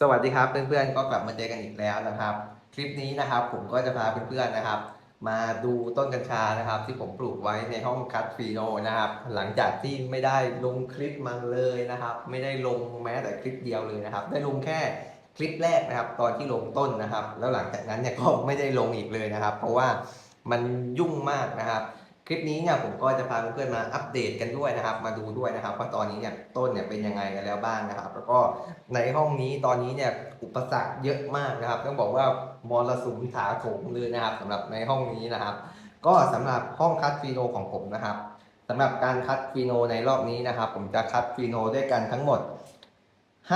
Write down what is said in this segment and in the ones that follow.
สวัสดีครับเพื่อนๆก็กลับมาเจอกันอีกแล้วนะครับ คลิปนี้นะครับผมก็จะพาเพื่อนๆนะครับ มาดูต้นกัญชานะครับ ที่ผมปลูกไว้ในห้องคัดฟีโนนะครับ หลังจากที่ไม่ได้ลงคลิปมันเลยนะครับ ไม่ได้ลงแม้แต่คลิปเดียวเลยนะครับ ได้ลงแค่คลิปแรกนะครับ ตอนที่ลงต้นนะครับ แล้วหลังจากนั้นเนี่ยก็ไม่ได้ลงอีกเลยนะครับ เพราะว่ามันยุ่งมากนะครับ ลิปนี้เนี่ยผมก็จะพาเพื่อนๆมาอัปเดตกันด้วยนะครับ มาดูด้วยนะครับว่าตอนนี้เนี่ยต้นเนี่ยเป็นยังไงกันแล้วบ้างนะครับ แล้วก็ในห้องนี้ตอนนี้เนี่ยอุปสรรคเยอะมากนะครับ ต้องบอกว่ามรสุมถาโถมเลยนะครับสำหรับในห้องนี้นะครับ ก็สำหรับห้องคัดฟีโนของผมนะครับสำหรับการคัดฟีโนในรอบนี้นะครับ ผมจะคัดฟีโนด้วยกันทั้งหมด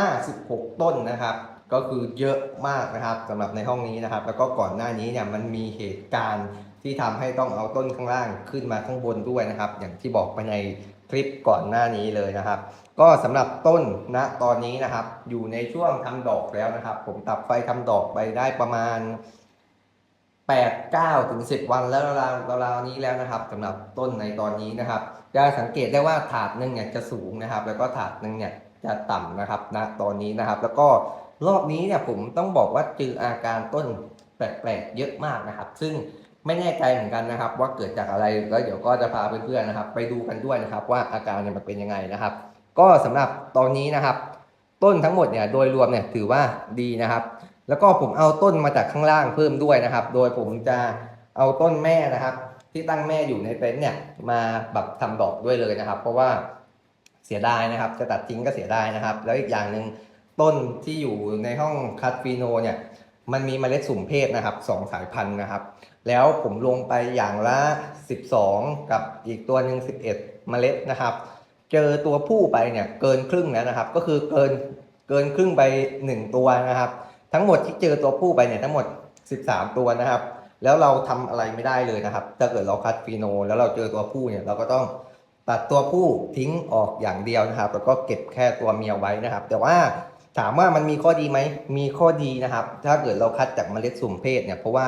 56 ต้นนะครับก็คือเยอะมากนะครับสำหรับในห้องนี้นะครับ แล้วก็ก่อนหน้านี้เนี่ยมันมีเหตุการณ์ ที่ทำให้ต้องเอาต้นข้างล่างขึ้นมาข้างบนด้วยนะครับ อย่างที่บอกไปในคลิปก่อนหน้านี้เลยนะครับ ก็สำหรับต้นณตอนนี้นะครับ อยู่ในช่วงทำดอกแล้วนะครับ ผมตัดไฟทำดอกไปได้ประมาณ8 9ถึง10วันแล้วราวๆราวนี้แล้วนะครับสำหรับต้นในตอนนี้นะครับจะสังเกตได้ว่าถาดหนึ่งเนี่ยจะสูงนะครับ แล้วก็ถาดหนึ่งเนี่ยจะต่ำนะครับณตอนนี้นะครับ แล้วก็รอบนี้เนี่ยผมต้องบอกว่าเจออาการต้นแปลกๆเยอะมากนะครับ ซึ่ง ไม่แน่ใจเหมือนกันนะครับ ว่าเกิดจากอะไรแล้วเดี๋ยวก็จะพาเพื่อนๆนะครับ ไปดูกันด้วยนะครับ ว่าอาการเนี่ยมันเป็นยังไงนะครับ ก็สำหรับตอนนี้นะครับ ต้นทั้งหมดเนี่ยโดยรวมเนี่ยถือว่าดีนะครับ แล้วก็ผมเอาต้นมาจากข้างล่างเพิ่มด้วยนะครับ โดยผมจะเอาต้นแม่นะครับ ที่ตั้งแม่อยู่ในเต็นท์เนี่ยมาแบบทำดอกด้วยเลยนะครับ เพราะว่าเสียดายนะครับ จะตัดทิ้งก็เสียดายนะครับ แล้วอีกอย่างหนึ่งต้นที่อยู่ในห้องคัดฟีโนเนี่ยมันมีเมล็ดสุ่มเพศนะครับสองสายพันธุ์นะครับ แล้วผมลงไปอย่างละ 12 กับอีกตัวหนึ่ง11 เมล็ดนะครับ เจอตัวผู้ไปเนี่ยเกินครึ่งแล้วนะครับ ก็คือเกินเกินครึ่งไป 1 ตัวนะครับ ทั้งหมดที่เจอตัวผู้ไปเนี่ยทั้งหมด 13 ตัวนะครับ แล้วเราทำอะไรไม่ได้เลยนะครับ ถ้าเกิดเราคัดฟีโน แล้วเราเจอตัวผู้เนี่ยเราก็ต้องตัดตัวผู้ทิ้งออกอย่างเดียวนะครับ แล้วก็เก็บแค่ตัวเมียไว้นะครับ แต่ว่าถามว่ามันมีข้อดีไหม มีข้อดีนะครับ ถ้าเกิดเราคัดจากเมล็ดสุ่มเพศเนี่ยเพราะว่า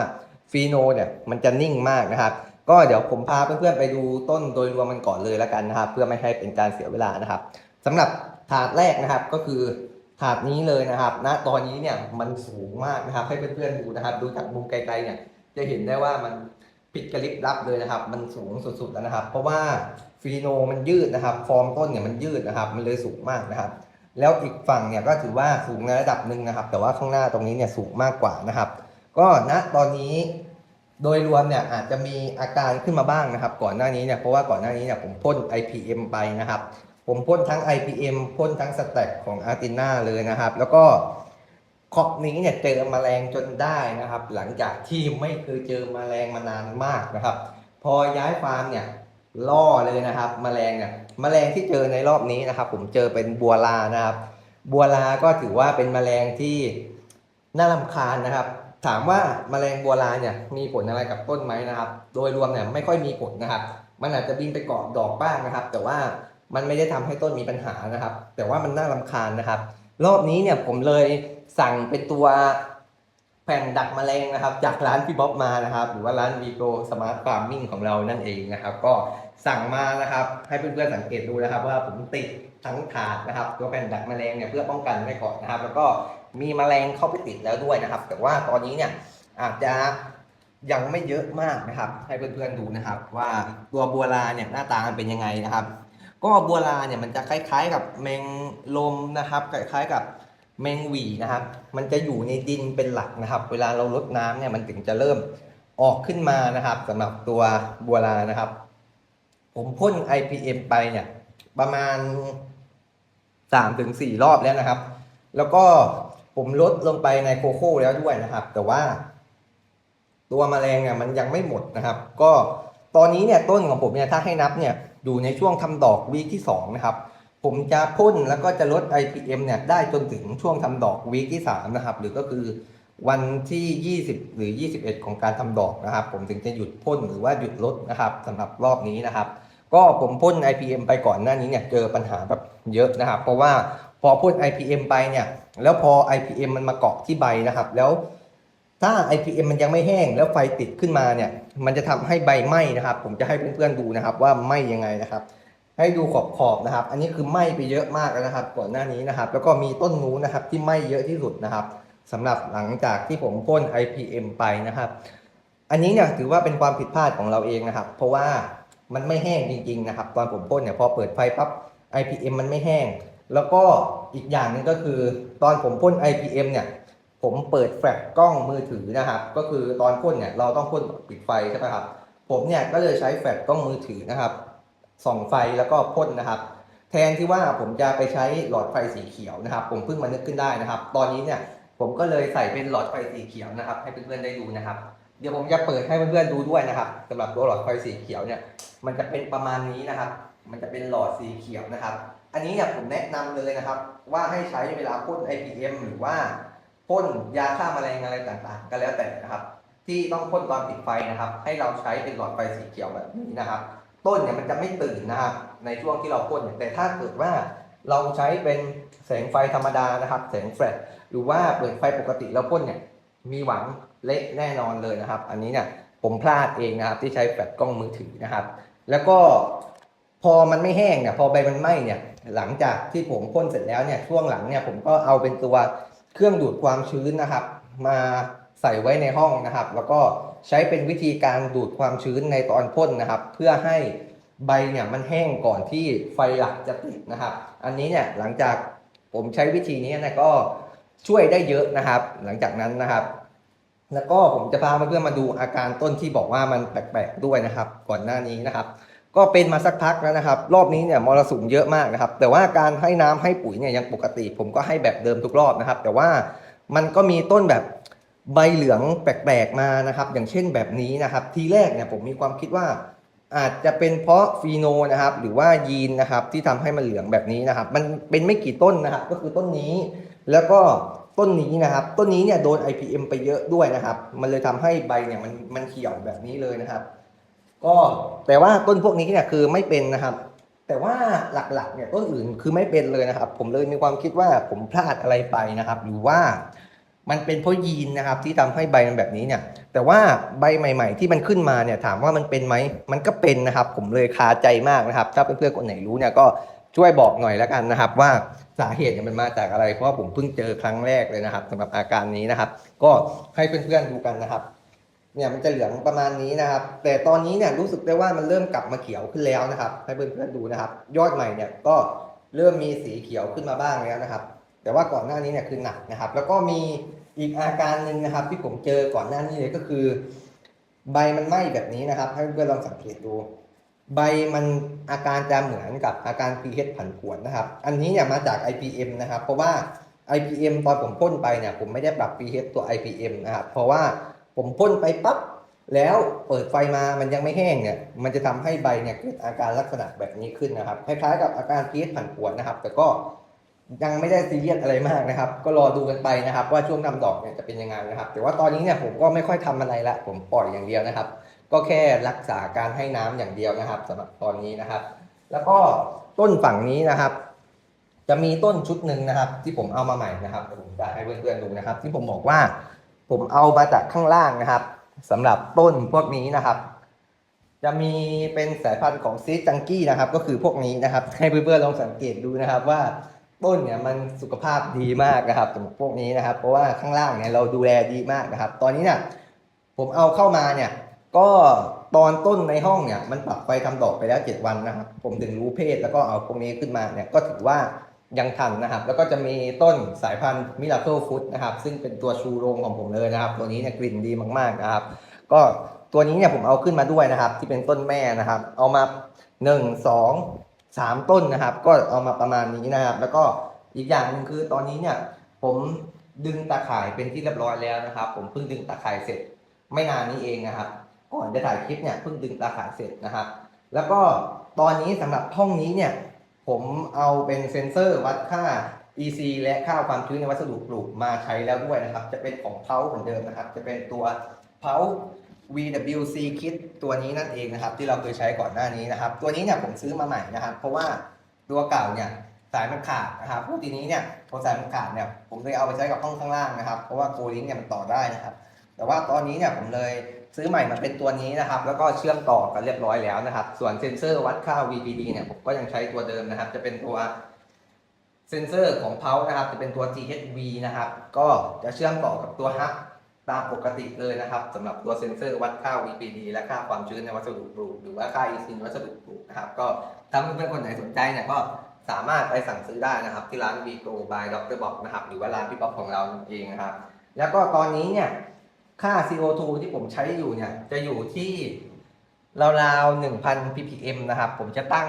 ฟีโนเนี่ยมันจะนิ่งมากนะครับ ก็เดี๋ยวผมพาเพื่อนๆไปดูต้นโดยรวมมันก่อนเลยแล้วกันนะครับ เพื่อไม่ให้เป็นการเสียเวลานะครับสำหรับถาดแรกนะครับก็คือถาดนี้เลยนะครับณตอนนี้เนี่ยมันสูงมากนะครับ ให้เพื่อนๆดูนะครับ ดูจากมุมไกลๆเนี่ยจะเห็นได้ว่ามันปิดกระลิบลับเลยนะครับ มันสูงสุดๆแล้วนะครับ เพราะว่าฟีโนมันยืดนะครับ ฟอร์มต้นเนี่ยมันยืดนะครับ มันเลยสูงมากนะครับ แล้วอีกฝั่งเนี่ยก็ถือว่าสูงในระดับหนึ่งนะครับ แต่ว่าข้างหน้าตรงนี้เนี่ยสูงมากกว่านะครับ ก็ณตอนนี้โดยรวมเนี่ยอาจจะมีอาการขึ้นมาบ้างนะครับ ก่อนหน้านี้เนี่ยเพราะว่าก่อนหน้านี้เนี่ยผมพ่น IPM ไปนะครับ ผมพ่นทั้ง IPM พ่นทั้งสแต็กของอาร์ตินาเลยนะครับ แล้วก็ขอบนี้เนี่ยเจอแมลงจนได้นะครับ หลังจากที่ไม่เคยเจอแมลงมานานมากนะครับ พอย้ายฟาร์มเนี่ยล่อเลยนะครับแมลงเนี่ยแมลงที่เจอในรอบนี้นะครับ ผมเจอเป็นบัวลานะครับ บัวลาก็ถือว่าเป็นแมลงที่น่ารำคาญนะครับ ถามว่าแมลงบัวลาเนี่ยมีผลอะไรกับต้นไหมนะครับ โดยรวมเนี่ยไม่ค่อยมีผลนะครับ มันอาจจะบินไปเกาะดอกบ้างนะครับ แต่ว่ามันไม่ได้ทำให้ต้นมีปัญหานะครับ แต่ว่ามันน่ารำคาญนะครับ รอบนี้เนี่ยผมเลยสั่งเป็นตัวแผ่นดักแมลงนะครับ จากร้านพี่บ๊อบมานะครับ หรือว่าร้านวีโกสมาร์ทฟาร์มมิ่งของเรานั่นเองนะครับ ก็สั่งมานะครับ ให้เพื่อนๆสังเกตดูนะครับ ว่าผมติดทั้งถาดนะครับ ตัวแผ่นดักแมลงเนี่ยเพื่อป้องกันไว้ก่อนนะครับ แล้วก็ มีแมลงเข้าไปติดแล้วด้วยนะครับ แต่ว่าตอนนี้เนี่ยอาจจะยังไม่เยอะมากนะครับ ให้เพื่อนๆดูนะครับ ว่าตัวบัวลาเนี่ยหน้าตามันเป็นยังไงนะครับ ก็บัวลาเนี่ยมันจะคล้าย ๆ กับแมงลมนะครับ คล้าย ๆ กับแมงหวีนะครับ มันจะอยู่ในดินเป็นหลักนะครับ เวลาเราลดน้ำเนี่ยมันถึงจะเริ่มออกขึ้นมานะครับสำหรับตัวบัวลานะครับ ผมพ่น IPM ไปเนี่ยประมาณ3-4ถึงรอบแล้วนะครับ แล้วก็ ผมลดลงไปในโคโค่แล้วด้วยนะครับ แต่ว่า ตัวแมลงเนี่ยมันยังไม่หมดนะครับ ก็ตอนนี้เนี่ยต้นของผมเนี่ยถ้าให้นับเนี่ยอยู่ในช่วงทำดอกวีคที่2นะครับผมจะพ่นแล้วก็จะลด IPM เนี่ยได้จนถึงช่วงทำดอกวีคที่3นะครับ หรือก็คือวันที่ 20 หรือ 21 ของการทำดอกนะครับ ผมถึงจะหยุดพ่นหรือว่าหยุดลดนะครับสำหรับรอบนี้นะครับ ก็ผมพ่น IPM ไปก่อนหน้านี้เนี่ยเจอปัญหาแบบเยอะนะครับ เพราะว่า พอพ่น IPM ไปเนี่ย แล้วพอ IPM มันมาเกาะที่ใบนะครับ แล้วถ้า IPM มันยังไม่แห้งแล้วไฟติดขึ้นมาเนี่ย มันจะทำให้ใบไหม้นะครับ ผมจะให้เพื่อนๆดูนะครับ ว่าไหม้ยังไงนะครับ ให้ดูขอบขอบๆนะครับ อันนี้คือไหม้ไปเยอะมากแล้วนะครับ ก่อนหน้านี้นะครับ แล้วก็มีต้นนู้นนะครับที่ไหม้เยอะที่สุดนะครับสำหรับหลังจากที่ผมพ่น IPM ไปนะครับ อันนี้เนี่ยถือว่าเป็นความผิดพลาดของเราเองนะครับ เพราะว่ามันไม่แห้งจริงๆนะครับ ตอนผมพ่นเนี่ยพอเปิดไฟปั๊บ IPM มันไม่แห้ง แล้วก็อีกอย่างหนึงก็คือตอนผมพ่น IPM เนี่ย ผมเปิดแฟลชกล้องมือถือนะครับ ก็คือตอนพ่นเนี่ยเราต้องพ่นปิดไฟใช่ไหมครับ ผมเนี่ยก็เลยใช้แฟลชกล้องมือถือนะครับ ส่องไฟแล้วก็พ่นนะครับ แทนที่ว่าผมจะไปใช้หลอดไฟสีเขียวนะครับ ผมเพิ่งมานึกขึ้นได้นะครับ ตอนนี้เนี่ยผมก็เลยใส่เป็นหลอดไฟสีเขียวนะครับ ให้เพื่อนๆได้ดูนะครับ เดี๋ยวผมจะเปิดให้เพื่อนๆดูด้วยนะครับสำหรับตัวหลอดไฟสีเขียวเนี่ย มันจะเป็นประมาณนี้นะครับ มันจะเป็นหลอดสีเขียวนะครับ อันนี้เนี่ยผมแนะนำเลยนะครับ ว่าให้ใช้เวลาพ่น IPM หรือว่าพ่นยาฆ่าแมลงอะไรต่างๆ ก็แล้วแต่นะครับ ที่ต้องพ่นตอนปิดไฟนะครับ ให้เราใช้เป็นหลอดไฟสีเขียวแบบนี้นะครับ ต้นเนี่ยมันจะไม่ตื่นนะครับในช่วงที่เราพ่นเนี่ยแต่ถ้าเกิดว่าเราใช้เป็นแสงไฟธรรมดานะครับ แสงแฟลชหรือว่าเปิดไฟปกติแล้วพ่นเนี่ยมีหวังเละแน่นอนเลยนะครับ อันนี้เนี่ยผมพลาดเองนะครับที่ใช้แฟลชกล้องมือถือนะครับ แล้วก็พอมันไม่แห้งเนี่ยพอใบมันไหม้เนี่ย หลังจากที่ผมพ่นเสร็จแล้วเนี่ยช่วงหลังเนี่ยผมก็เอาเป็นตัวเครื่องดูดความชื้นนะครับ มาใส่ไว้ในห้องนะครับ แล้วก็ใช้เป็นวิธีการดูดความชื้นในตอนพ่นนะครับ เพื่อให้ใบเนี่ยมันแห้งก่อนที่ไฟหลักจะติดนะครับ อันนี้เนี่ยหลังจากผมใช้วิธีนี้นะก็ช่วยได้เยอะนะครับ หลังจากนั้นนะครับ แล้วก็ผมจะพาเพื่อนๆมาดูอาการต้นที่บอกว่ามันแปลกๆด้วยนะครับ ก่อนหน้านี้นะครับ ก็เป็นมาสักพักแล้วนะครับ รอบนี้เนี่ยมรสุมเยอะมากนะครับ แต่ว่าการให้น้ำให้ปุ๋ยเนี่ยยังปกติ ผมก็ให้แบบเดิมทุกรอบนะครับ แต่ว่ามันก็มีต้นแบบใบเหลืองแปลกๆมานะครับ อย่างเช่นแบบนี้นะครับ ทีแรกเนี่ยผมมีความคิดว่า อาจจะเป็นเพราะฟีโนนะครับ หรือว่ายีนนะครับที่ทำให้มันเหลืองแบบนี้นะครับ มันเป็นไม่กี่ต้นนะครับ ก็คือต้นนี้ แล้วก็ต้นนี้นะครับ ต้นนี้เนี่ยโดน IPM ไปเยอะด้วยนะครับ มันเลยทำให้ใบเนี่ยมันมันเขียวแบบนี้เลยนะครับ ก็แต่ว่าต้นพวกนี้เนี่ยคือไม่เป็นนะครับ แต่ว่าหลักๆเนี่ยต้นอื่นคือไม่เป็นเลยนะครับ ผมเลยมีความคิดว่าผมพลาดอะไรไปนะครับ หรือว่ามันเป็นเพราะยีนนะครับที่ทำให้ใบมันแบบนี้เนี่ย แต่ว่าใบใหม่ ๆ ที่มันขึ้นมาเนี่ยถามว่ามันเป็นไหมมันก็เป็นนะครับ ผมเลยคาใจมากนะครับ ถ้าเพื่อนๆคนไหนรู้เนี่ยก็ช่วยบอกหน่อยแล้วกันนะครับ ว่าสาเหตุเนี่ยมันมาจากอะไร เพราะผมเพิ่งเจอครั้งแรกเลยนะครับสำหรับอาการนี้นะครับ ก็ให้เพื่อนๆดูกันนะครับ เนี่ยมันจะเหลืองประมาณนี้นะครับ แต่ตอนนี้เนี่ยรู้สึกได้ว่ามันเริ่มกลับมาเขียวขึ้นแล้วนะครับ ให้เพื่อนๆดูนะครับ ยอดใหม่เนี่ยก็เริ่มมีสีเขียวขึ้นมาบ้างแล้วนะครับ แต่ว่าก่อนหน้านี้เนี่ยคือหนักนะครับ แล้วก็มีอีกอาการหนึ่งนะครับ ที่ผมเจอก่อนหน้านี้เลยก็คือ ใบมันไหม้แบบนี้นะครับ ให้เพื่อนๆลองสังเกตดู ใบมันอาการจะเหมือนกับอาการ pH ผันผวนนะครับ อันนี้เนี่ยมาจาก IPM นะครับ เพราะว่า IPM ตอนผมพ่นไปเนี่ยผมไม่ได้ปรับ pH ตัว IPM นะครับ เพราะว่า ผมพ่นไปปั๊บแล้วเปิดไฟมามันยังไม่แห้งเนี่ยมันจะทำให้ใบเนี่ยเกิดอาการลักษณะแบบนี้ขึ้นนะครับคล้ายๆกับอาการ pH ผันผวนนะครับ แต่ก็ยังไม่ได้ซีเรียสอะไรมากนะครับ ก็รอดูกันไปนะครับ ว่าช่วงทำดอกเนี่ยจะเป็นยังไงนะครับ แต่ว่าตอนนี้เนี่ยผมก็ไม่ค่อยทำอะไรละผมปล่อยอย่างเดียวนะครับ ก็แค่รักษาการให้น้ำอย่างเดียวนะครับสำหรับตอนนี้นะครับ แล้วก็ต้นฝั่งนี้นะครับ จะมีต้นชุดหนึ่งนะครับ ที่ผมเอามาใหม่นะครับผมจะให้เพื่อนๆดูนะครับ ที่ผมบอกว่า ผมเอามาจากข้างล่างนะครับสำหรับต้นพวกนี้นะครับ จะมีเป็นสายพันธุ์ของซีจังกี้นะครับ ก็คือพวกนี้นะครับ ให้เพื่อนๆลองสังเกตดูนะครับว่าต้นเนี่ยมันสุขภาพดีมากนะครับสำหรับพวกนี้นะครับ เพราะว่าข้างล่างเนี่ยเราดูแลดีมากนะครับ ตอนนี้เนี่ยผมเอาเข้ามาเนี่ย ก็ตอนต้นในห้องเนี่ย มันปรับไฟทำดอกไปแล้ว 7 วันนะครับ ผมถึงรู้เพศแล้วก็เอาพวกนี้ขึ้นมาเนี่ยก็ถือว่า ยังทันนะครับ แล้วก็จะมีต้นสายพันธุ์มิราเคิลฟุตนะครับ ซึ่งเป็นตัวชูโรงของผมเลยนะครับ ตัวนี้เนี่ยกลิ่นดีมากๆนะครับ ก็ตัวนี้เนี่ยผมเอาขึ้นมาด้วยนะครับ ที่เป็นต้นแม่นะครับ เอามา 1 2 3 ต้นนะครับ ก็เอามาประมาณนี้นะครับ แล้วก็อีกอย่างหนึ่งคือตอนนี้เนี่ยผมดึงตาข่ายเป็นที่เรียบร้อยแล้วนะครับ ผมเพิ่งดึงตาข่ายเสร็จไม่นานนี้เองนะครับก่อนจะถ่ายคลิปเนี่ยเพิ่งดึงตาข่ายเสร็จนะครับ แล้วก็ตอนนี้สำหรับห้องนี้เนี่ย ผมเอาเป็นเซ็นเซอร์วัดค่า EC และค่าความชื้นในวัสดุปลูกมาใช้แล้วด้วยนะครับ จะเป็นของเพาเหมือนเดิมนะครับ จะเป็นตัวเพา VWC Kit ตัวนี้นั่นเองนะครับ ที่เราเคยใช้ก่อนหน้านี้นะครับ ตัวนี้เนี่ยผมซื้อมาใหม่นะครับ เพราะว่าตัวเก่าเนี่ยสายมันขาดนะครับทีนี้เนี่ยพอสายมันขาดเนี่ยผมเลยเอาไปใช้กับห้องข้างล่างนะครับ เพราะว่าโกลิงเนี่ยมันต่อได้นะครับ แต่ว่าตอนนี้เนี่ยผมเลย ซื้อใหม่มาเป็นตัวนี้นะครับ แล้วก็เชื่อมต่อกันเรียบร้อยแล้วนะครับ ส่วนเซ็นเซอร์วัดค่า VPD เนี่ยผมก็ยังใช้ตัวเดิมนะครับ จะเป็นตัวเซ็นเซอร์ของเพานะครับ จะเป็นตัว GHV นะครับ ก็จะเชื่อมต่อกับตัวฮับตามปกติเลยนะครับสำหรับตัวเซ็นเซอร์วัดค่า VPD และค่าความชื้นในวัสดุปลูกหรือว่าค่า EC ในวัสดุปลูกนะครับ ก็ถ้าเพื่อนๆคนไหนสนใจเนี่ยก็สามารถไปสั่งซื้อได้นะครับ ที่ร้าน v g o by Dr. Bob นะครับ หรือว่าร้านพี่ป๊อปของเราเองนะครับ แล้วก็ตอนนี้เนี่ย ค่า CO2 ที่ผมใช้อยู่เนี่ย จะอยู่ที่ราวๆ1,000 ppm นะครับ ผมจะตั้ง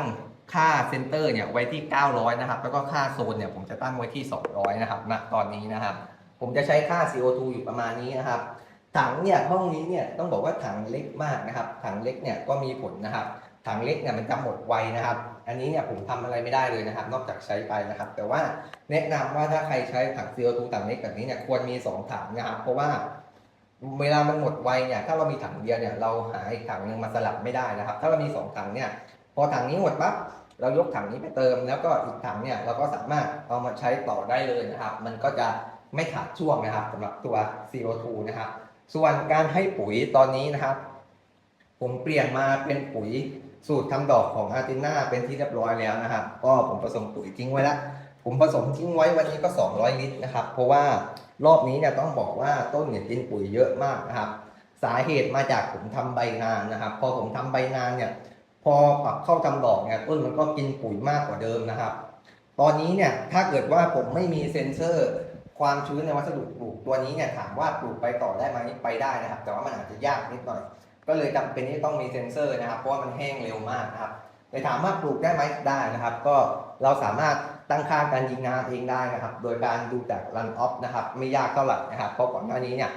ค่าเซนเตอร์เนี่ยไว้ที่ 900 นะครับ แล้วก็ค่าโซนเนี่ยผมจะตั้งไว้ที่ 200 นะครับณตอนนี้นะครับ ผมจะใช้ค่า CO2 อยู่ประมาณนี้นะครับ ถังเนี่ยห้องนี้เนี่ยต้องบอกว่าถังเล็กมากนะครับ ถังเล็กเนี่ยก็มีผลนะครับ ถังเล็กเนี่ยมันจะหมดไวนะครับ อันนี้เนี่ยผมทำอะไรไม่ได้เลยนะครับ นอกจากใช้ไปนะครับ แต่ว่าแนะนำว่าถ้าใครใช้ถัง CO2 ถังเล็กแบบนี้เนี่ยควรมี 2 ถังนะครับ เพราะว่า เวลามันหมดไวเนี่ยถ้าเรามีถังเดียวเนี่ยเราหาอีกถังหนึ่งมาสลับไม่ได้นะครับ ถ้าเรามี2ถังเนี่ยพอถังนี้หมดปั๊บเรายกถังนี้ไปเติม แล้วก็อีกถังเนี่ยเราก็สามารถเอามาใช้ต่อได้เลยนะครับ มันก็จะไม่ขาดช่วงนะครับสำหรับตัว CO2 นะครับส่วนการให้ปุ๋ยตอนนี้นะครับ ผมเปลี่ยนมาเป็นปุ๋ยสูตรทำดอกของอาร์ติน่าเป็นที่เรียบร้อยแล้วนะครับ ก็ผมผสมปุ๋ยทิ้งไว้แล้วผมผสมทิ้งไว้วันนี้ก็ 200 ลิตรนะครับ เพราะว่า รอบนี้เนี่ยต้องบอกว่าต้นเนี่ยกินปุ๋ยเยอะมากนะครับ สาเหตุมาจากผมทำใบงานนะครับ พอผมทำใบงานเนี่ย พอปรับเข้าทำดอกเนี่ยต้นมันก็กินปุ๋ยมากกว่าเดิมนะครับ ตอนนี้เนี่ยถ้าเกิดว่าผมไม่มีเซ็นเซอร์ ความชื้นในวัสดุปลูกตัวนี้เนี่ยถามว่าปลูกไปต่อได้ไหมไปได้นะครับ แต่ว่ามันอาจจะยากนิดหน่อย ก็เลยจำเป็นที่ต้องมีเซ็นเซอร์นะครับ เพราะว่ามันแห้งเร็วมากนะครับแต่ถามว่าปลูกได้ไหมได้นะครับ ก็เราสามารถ ตั้งค่าการยิงน้ำเองได้นะครับ โดยการดูจากรันออฟนะครับ ไม่ยากเท่าไหร่นะครับเพราะก่อนหน้านี้เนี่ย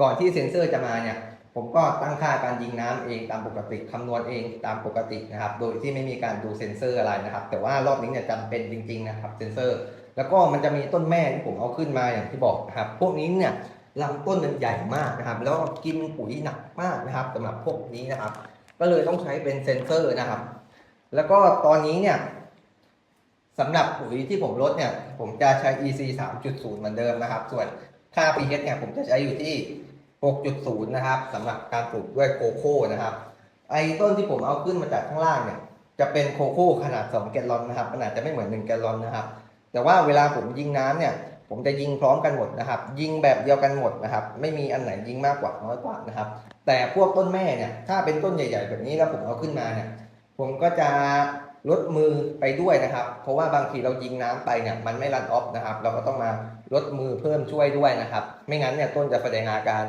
ก่อนที่เซ็นเซอร์จะมาเนี่ยผมก็ตั้งค่าการยิงน้ำเองตามปกติคำนวณเองตามปกตินะครับ โดยที่ไม่มีการดูเซ็นเซอร์อะไรนะครับ แต่ว่ารอบนี้เนี่ยจำเป็นจริง ๆ นะครับเซ็นเซอร์ แล้วก็มันจะมีต้นแม่ที่ผมเอาขึ้นมาอย่างที่บอกนะครับ พวกนี้เนี่ยลำต้นมันใหญ่มากนะครับ แล้วก็กินปุ๋ยหนักมากนะครับสำหรับพวกนี้นะครับ ก็เลยต้องใช้เป็นเซ็นเซอร์นะครับ แล้วก็ตอนนี้เนี่ย สำหรับปุ๋ยที่ผมลดเนี่ย ผมจะใช้ EC 3.0 เหมือนเดิมนะครับ ส่วนค่า pH เนี่ยผมจะใช้อยู่ที่ 6.0 นะครับสำหรับการปลูกด้วยโคโค่นะครับ ไอ้ต้นที่ผมเอาขึ้นมาจากข้างล่างเนี่ย จะเป็นโคโค่ขนาด 2 แกลลอนนะครับมันาจจะไม่เหมือน 1 แกลลอนนะครับ แต่ว่าเวลาผมยิงน้ำเนี่ย ผมจะยิงพร้อมกันหมดนะครับ ยิงแบบเดียวกันหมดนะครับ ไม่มีอันไหนยิงมากกว่าน้อยกว่านะครับ แต่พวกต้นแม่เนี่ย ถ้าเป็นต้นใหญ่ ๆ แบบนี้แล้วผมเอาขึ้นมาเนี่ย ผมก็จะ ลดมือไปด้วยนะครับ เพราะว่าบางทีเรายิงน้ำไปเนี่ยมันไม่รันออฟนะครับ เราก็ต้องมาลดมือเพิ่มช่วยด้วยนะครับ ไม่งั้นเนี่ยต้นจะแสดงอาการ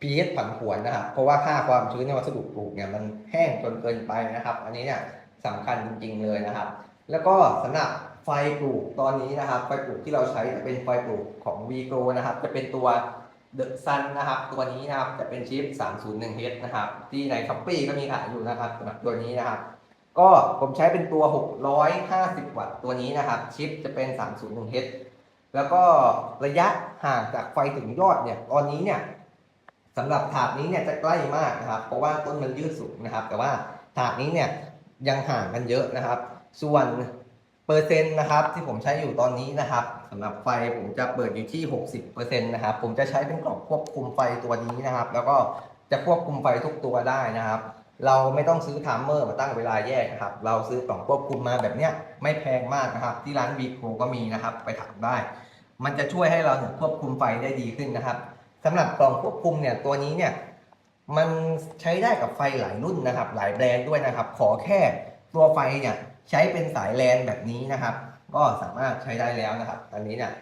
pH ผันผวนนะครับ เพราะว่าค่าความชื้นในวัสดุปลูกเนี่ยมันแห้งจนเกินไปนะครับ อันนี้เนี่ยสำคัญจริงๆเลยนะครับ แล้วก็สำหรับไฟปลูกตอนนี้นะครับ ไฟปลูกที่เราใช้จะเป็นไฟปลูกของ v g r o นะครับ จะเป็นตัว The Sun นนะครับ ตัวนี้นะครับจะเป็นชิป 301H นะครับ ที่ใน s h อ p e e ก็มีขายอยู่นะครับสำหรับตัวนี้นะครับ ก็ผมใช้เป็นตัว 650 วัตต์ตัวนี้นะครับ ชิปจะเป็น 301H แล้วก็ระยะห่างจากไฟถึงยอดเนี่ย ตอนนี้เนี่ยสำหรับถาดนี้เนี่ยจะใกล้มากนะครับ เพราะว่าต้นมันยืดสูงนะครับ แต่ว่าถาดนี้เนี่ยยังห่างกันเยอะนะครับ ส่วนเปอร์เซ็นต์นะครับที่ผมใช้อยู่ตอนนี้นะครับสำหรับไฟผมจะเปิดอยู่ที่ 60%นะครับ ผมจะใช้เป็นกล่องควบคุมไฟตัวนี้นะครับ แล้วก็จะควบคุมไฟทุกตัวได้นะครับ เราไม่ต้องซื้อไทม์เมอร์มาตั้งเวลาแยกนะครับ เราซื้อกล่องควบคุมมาแบบเนี้ยไม่แพงมากนะครับ ที่ร้าน v ีโก็มีนะครับไปถามได้ มันจะช่วยให้เราเนี่ยควบคุมไฟได้ดีขึ้นนะครับสำหรับกล่องควบคุมเนี่ยตัวนี้เนี่ยมันใช้ได้กับไฟหลายรุ่นนะครับ หลายแบรนด์ด้วยนะครับ ขอแค่ตัวไฟเนี่ยใช้เป็นสายแลนแบบนี้นะครับ ก็สามารถใช้ได้แล้วนะครับ อันนี้เนี่ย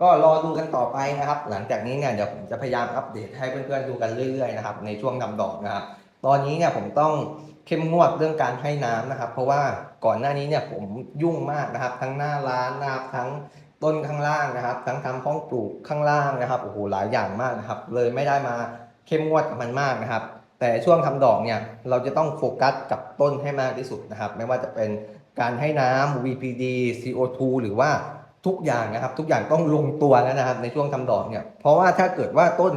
ก็รอดูกันต่อไปนะครับ หลังจากนี้เนี่ยเดี๋ยวผมจะพยายามอัปเดตให้เพื่อนๆดูกันเรื่อยๆนะครับในช่วงนำดอกนะครับ ตอนนี้เนี่ยผมต้องเข้มงวดเรื่องการให้น้ำนะครับ เพราะว่าก่อนหน้านี้เนี่ยผมยุ่งมากนะครับ ทั้งหน้าร้านนะครับทั้งต้นข้างล่างนะครับ ทั้งทำห้องปลูกข้างล่างนะครับโอ้โหหลายอย่างมากนะครับ เลยไม่ได้มาเข้มงวดกับมันมากนะครับ แต่ช่วงทำดอกเนี่ยเราจะต้องโฟกัสกับต้นให้มากที่สุดนะครับ ไม่ว่าจะเป็นการให้น้ำ VPD CO2 หรือว่าทุกอย่างนะครับ ทุกอย่างต้องลงตัวแล้วนะครับ ในช่วงทำดอกเนี่ยเพราะว่าถ้าเกิดว่าต้น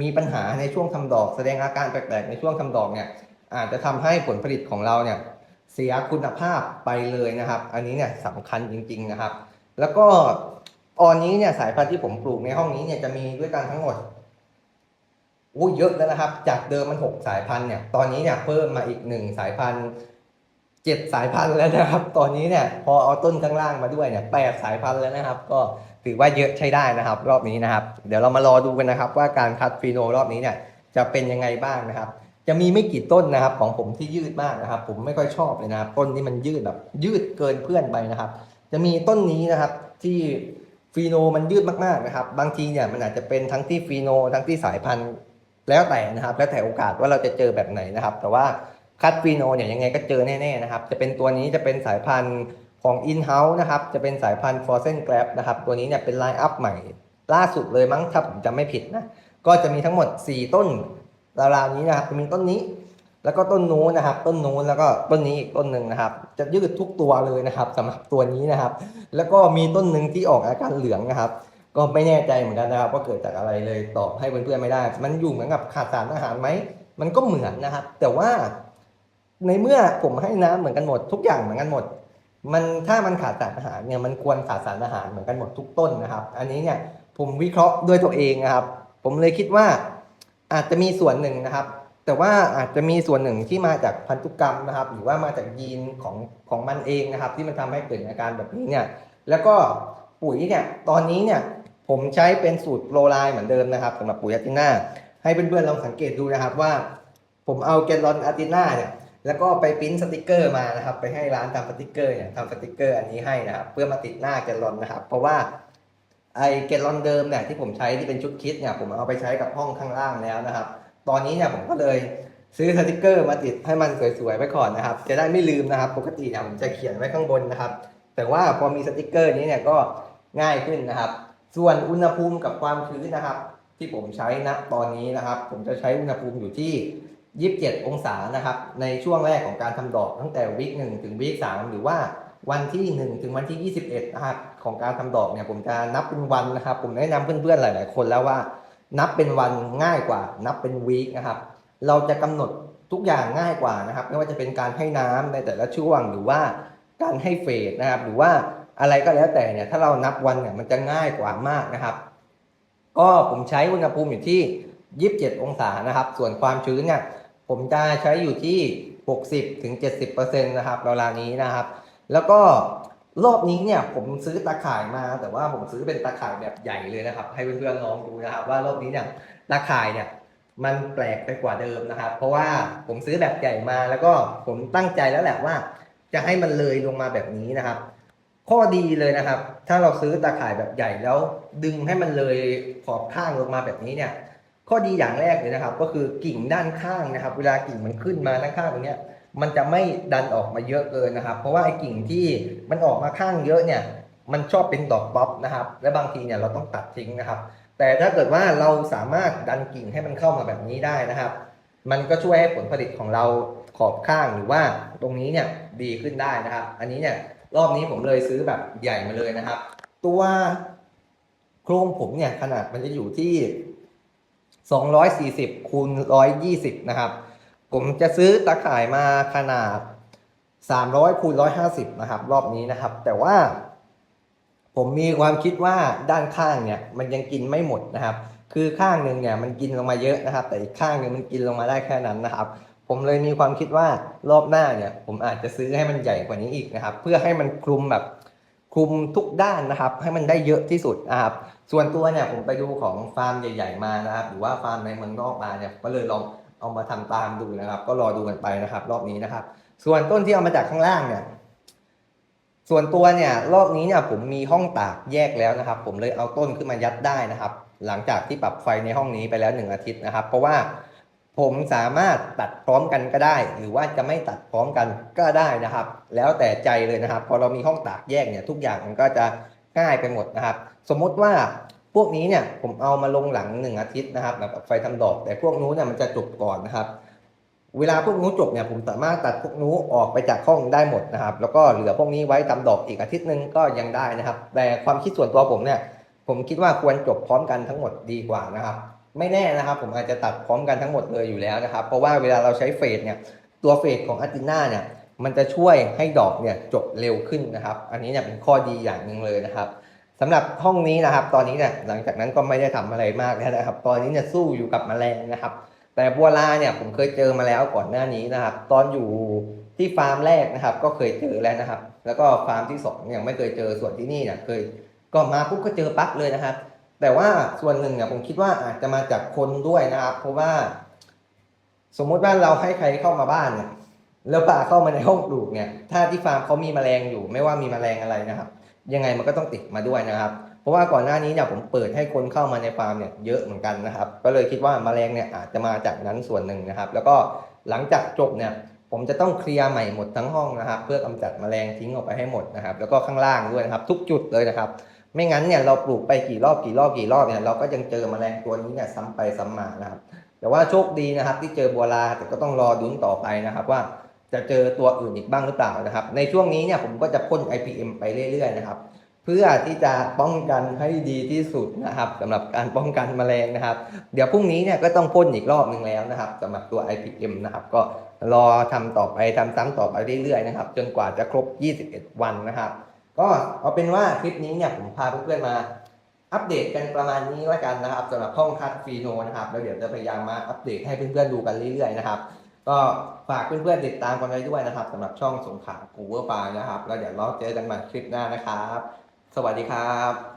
มีปัญหาในช่วงทำดอก แสดงอาการแปลกๆในช่วงทำดอกเนี่ยอาจจะทำให้ผลผลิตของเราเนี่ยเสียคุณภาพไปเลยนะครับ อันนี้เนี่ยสำคัญจริง ๆนะครับ แล้วก็ตอนนี้เนี่ยสายพันธุ์ที่ผมปลูกในห้องนี้เนี่ยจะมีด้วยกันทั้งหมดโอ้เยอะแล้วนะครับ จากเดิมมันหกสายพันธุ์เนี่ยตอนนี้เนี่ยเพิ่มมาอีกหนึ่งสายพันธุ์เจ็ดสายพันธุ์แล้วนะครับ ตอนนี้เนี่ยพอเอาต้นข้างล่างมาด้วยเนี่ยแปดสายพันธุ์แล้วนะครับ ก็ ถือว่าเยอะใช้ได้นะครับ รอบนี้นะครับ เดี๋ยวเรามารอดูกันนะครับ ว่าการคัดฟีโนรอบนี้เนี่ยจะเป็นยังไงบ้างนะครับ จะมีไม่กี่ต้นนะครับ ของผมที่ยืดมากนะครับ ผมไม่ค่อยชอบเลยนะครับ ต้นที่มันยืดแบบยืดเกินเพื่อนไปนะครับ จะมีต้นนี้นะครับที่ฟีโนมันยืดมากๆนะครับ บางทีเนี่ยมันอาจจะเป็นทั้งที่ฟีโนทั้งที่สายพันธุ์แล้วแต่นะครับ แล้วแต่โอกาสว่าเราจะเจอแบบไหนนะครับ แต่ว่าคัตฟีโนเนี่ยยังไงก็เจอแน่ๆนะครับ จะเป็นตัวนี้จะเป็นสายพันธุ์ ของ In-house นะครับ จะเป็นสายพันธุ์ f o r s e n Grab นะครับ ตัวนี้เนี่ยเป็นไลน์อัพใหม่ ล่าสุดเลยมั้งถ้าผมจำไม่ผิดนะ ก็จะมีทั้งหมด 4 ต้นราวๆนี้นะครับ จะมีต้นนี้ แล้วก็ต้นนู้นนะครับ ต้นนู้นแล้วก็ต้นนี้อีกต้นหนึ่งนะครับ จะยืดทุกตัวเลยนะครับสำหรับตัวนี้นะครับ แล้วก็มีต้นหนึ่งที่ออกอาการเหลืองนะครับ ก็ไม่แน่ใจเหมือนกันนะครับว่าเกิดจากอะไรเลยตอบให้เพื่อนๆไม่ได้ มันอยู่เหมือนกับขาดสารอาหารไหมมันก็เหมือนนะครับ แต่ว่าในเมื่อผมให้น้ำเหมือนกันหมดทุกอย่างเหมือนกันหมด มันถ้ามันขาดสารอาหารเนี่ยมันควรขาดสารอาหารเหมือนกันหมดทุกต้นนะครับ อันนี้เนี่ยผมวิเคราะห์ด้วยตัวเองนะครับ ผมเลยคิดว่าอาจจะมีส่วนหนึ่งนะครับ แต่ว่าอาจจะมีส่วนหนึ่งที่มาจากพันธุกรรมนะครับ หรือว่ามาจากยีนของของมันเองนะครับ ที่มันทำให้เกิดอาการแบบนี้เนี่ยแล้วก็ปุ๋ยเนี่ยตอนนี้เนี่ยผมใช้เป็นสูตรโลไลน์เหมือนเดิมนะครับสำหรับปุ๋ยอาติน่าให้เพื่อนๆลองสังเกตดูนะครับว่า ผมเอาแกลลอนอาติน่าเนี่ย แล้วก็ไปปริ้นสติกเกอร์มานะครับ ไปให้ร้านทำสติกเกอร์เนี่ยทำสติกเกอร์อันนี้ให้นะครับ เพื่อมาติดหน้าแกลลอนนะครับ เพราะว่าไอแกลลอนเดิมเนี่ยที่ผมใช้ที่เป็นชุดคิดเนี่ยผมเอาไปใช้กับห้องข้างล่างแล้วนะครับ ตอนนี้เนี่ยผมก็เลยซื้อสติกเกอร์มาติดให้มันสวยๆไว้ก่อนนะครับ จะได้ไม่ลืมนะครับ ปกติเนี่ยผมจะเขียนไว้ข้างบนนะครับ แต่ว่าพอมีสติกเกอร์นี้เนี่ยก็ง่ายขึ้นนะครับ ส่วนอุณหภูมิกับความชื้นนะครับ ที่ผมใช้ณตอนนี้นะครับ ผมจะใช้อุณหภูมิอยู่ที่ 27 องศานะครับ ในช่วงแรกของการทำดอกตั้งแต่วีคหนึ่งถึงวีคสามหรือว่าวันที่ 1 ถึงวันที่ 21นะครับของการทำดอกเนี่ยผมจะนับเป็นวันนะครับ ผมแนะนำเพื่อนๆหลาย ๆ คนแล้วว่า นับเป็นวันง่ายกว่า นับเป็นวีคนะครับ เราจะกำหนดทุกอย่างง่ายกว่านะครับ ไม่ว่าจะเป็นการให้น้ำในแต่ละช่วงหรือว่าการให้เฟสนะครับ หรือว่าอะไรก็แล้วแต่เนี่ยถ้าเรานับวันเนี่ยมันจะง่ายกว่ามากนะครับ ก็ผมใช้อุณหภูมิอยู่ที่ 27 องศานะครับ ส่วนความชื้นเนี่ย ผมจะใช้อยู่ที่ 60ถึง70%นะครับราวๆนี้นะครับ แล้วก็รอบนี้เนี่ยผมซื้อตาข่ายมาแต่ว่าผมซื้อเป็นตาข่ายแบบใหญ่เลยนะครับ ให้เพื่อนๆลองดูนะครับ ว่ารอบนี้เนี่ยตาข่ายเนี่ยมันแปลกไปกว่าเดิมนะครับ เพราะว่าผมซื้อแบบใหญ่มาแล้วก็ผมตั้งใจแล้วแหละว่า จะให้มันเลยลงมาแบบนี้นะครับ ข้อดีเลยนะครับ ถ้าเราซื้อตาข่ายแบบใหญ่แล้วดึงให้มันเลยขอบข้างลงมาแบบนี้เนี่ย ข้อดีอย่างแรกเลยนะครับ ก็คือกิ่งด้านข้างนะครับ เวลากิ่งมันขึ้นมาด้านข้างตรงนี้มันจะไม่ดันออกมาเยอะเกินนะครับ เพราะว่าไอ้กิ่งที่มันออกมาข้างเยอะเนี่ยมันชอบเป็นดอกบ๊อบนะครับ และบางทีเนี่ยเราต้องตัดทิ้งนะครับ แต่ถ้าเกิดว่าเราสามารถดันกิ่งให้มันเข้ามาแบบนี้ได้นะครับ มันก็ช่วยให้ผลผลิตของเราขอบข้างหรือว่าตรงนี้เนี่ยดีขึ้นได้นะครับ อันนี้เนี่ยรอบนี้ผมเลยซื้อแบบใหญ่มาเลยนะครับ ตัวโครงผมเนี่ยขนาดมันจะอยู่ที่ 240คูณ120 นะครับ ผมจะซื้อตะข่ายมาขนาด 300คูณ150 นะครับ รอบนี้นะครับ แต่ว่า ผมมีความคิดว่าด้านข้างเนี่ย มันยังกินไม่หมดนะครับ คือข้างหนึ่งเนี่ยมันกินลงมาเยอะนะครับ แต่อีกข้างหนึ่งมันกินลงมาได้แค่นั้นนะครับ ผมเลยมีความคิดว่ารอบหน้าเนี่ย ผมอาจจะซื้อให้มันใหญ่กว่านี้อีกนะครับ เพื่อให้มันคลุมแบบ คลุมทุกด้านนะครับ ให้มันได้เยอะที่สุดนะครับส่วนตัวเนี่ยผมไปดูของฟาร์มใหญ่ ๆมานะครับ หรือว่าฟาร์มในเมืองนอกมาเนี่ยก็เลยลองเอามาทำตามดูนะครับ ก็รอดูกันไปนะครับ รอบนี้นะครับ ส่วนต้นที่เอามาจากข้างล่างเนี่ยส่วนตัวเนี่ยรอบนี้เนี่ยผมมีห้องตากแยกแล้วนะครับ ผมเลยเอาต้นขึ้นมายัดได้นะครับ หลังจากที่ปรับไฟในห้องนี้ไปแล้วหนึ่งอาทิตย์นะครับ เพราะว่า ผมสามารถตัดพร้อมกันก็ได้ หรือว่าจะไม่ตัดพร้อมกันก็ได้นะครับ แล้วแต่ใจเลยนะครับ พอเรามีห้องตากแยกเนี่ยทุกอย่างมันก็จะง่ายไปหมดนะครับ สมมุติว่าพวกนี้เนี่ยผมเอามาลงหลังหนึ่งอาทิตย์นะครับแบบไฟทำดอก แต่พวกนู้นเนี่ยมันจะจบก่อนนะครับ เวลาพวกนู้นจบเนี่ยผมสามารถตัดพวกนู้นออกไปจากห้องได้หมดนะครับ แล้วก็เหลือพวกนี้ไว้ทำดอกอีกอาทิตย์หนึ่งก็ยังได้นะครับ แต่ความคิดส่วนตัวผมเนี่ยผมคิดว่าควรจบพร้อมกันทั้งหมดดีกว่านะครับ ไม่แน่นะครับ ผมอาจจะตัดพร้อมกันทั้งหมดเลยอยู่แล้วนะครับ เพราะว่าเวลาเราใช้เฟสเนี่ยตัวเฟสของอาร์ติน่าเนี่ยมันจะช่วยให้ดอกเนี่ยจบเร็วขึ้นนะครับ อันนี้เนี่ยเป็นข้อดีอย่างหนึ่งเลยนะครับสำหรับห้องนี้นะครับ ตอนนี้เนี่ยหลังจากนั้นก็ไม่ได้ทำอะไรมากแล้วนะครับ ตอนนี้เนี่ยสู้อยู่กับแมลงนะครับ แต่บัวลาเนี่ยผมเคยเจอมาแล้วก่อนหน้านี้นะครับ ตอนอยู่ที่ฟาร์มแรกนะครับ ก็เคยเจอแล้วนะครับ แล้วก็ฟาร์มที่สองยังไม่เคยเจอส่วนที่นี่เนี่ยเคย ก็มาปุ๊บก็เจอปั๊บเลยนะครับ แต่ว่าส่วนหนึ่งเนี่ยผมคิดว่าอาจจะมาจากคนด้วยนะครับ เพราะว่า สมมุติว่าเราให้ใครเข้ามาบ้านเนี่ยแล้วพาเข้ามาในห้องปลูกเนี่ย ถ้าที่ฟาร์มเขามีแมลงอยู่ ไม่ว่ามีแมลงอะไรนะครับ ยังไงมันก็ต้องติดมาด้วยนะครับ เพราะว่าก่อนหน้านี้เนี่ยผมเปิดให้คนเข้ามาในฟาร์มเนี่ยเยอะเหมือนกันนะครับ ก็เลยคิดว่าแมลงเนี่ยอาจจะมาจากนั้นส่วนหนึ่งนะครับ แล้วก็หลังจากจบเนี่ย ผมจะต้องเคลียร์ใหม่หมดทั้งห้องนะครับ เพื่อกำจัดแมลงทิ้งออกไปให้หมดนะครับ แล้วก็ข้างล่างด้วยนะครับ ทุกจุดเลยนะครับ ไม่งั้นเนี่ยเราปลูกไปกี่รอบกี่รอบกี่รอบเนี่ยเราก็ยังเจอแมลงตัวนี้เนี่ยซ้ำไปซ้ำมานะครับ แต่ว่าโชคดีนะครับที่เจอบัวลาแต่ก็ต้องรอดุนต่อไปนะครับว่าจะเจอตัวอื่นอีกบ้างหรือเปล่านะครับ ในช่วงนี้เนี่ยผมก็จะพ่น IPM ไปเรื่อยๆนะครับ เพื่อที่จะป้องกันให้ดีที่สุดนะครับสำหรับการป้องกันแมลงนะครับ เดี๋ยวพรุ่งนี้เนี่ยก็ต้องพ่นอีกรอบหนึ่งแล้วนะครับสำหรับตัว IPM นะครับก็รอทำต่อไปทำซ้ำต่อไปเรื่อยๆนะครับ จนกว่าจะครบ 21 วันนะครับ ก็เอาเป็นว่าคลิปนี้เนี่ยผมพาเพื่อนๆมาอัปเดตกันประมาณนี้ละกันนะครับสำหรับห้องคัดฟีโนนะครับแล้วเดี๋ยวจะพยายามมาอัปเดตให้เพื่อนๆดูกันเรื่อยๆนะครับก็ฝากเพื่อนๆติดตามกันไว้ด้วยนะครับสำหรับช่องสงขากูเวอร์ปานะครับแล้วเดี๋ยวเราเจอกันใหม่คลิปหน้านะครับ สวัสดีครับ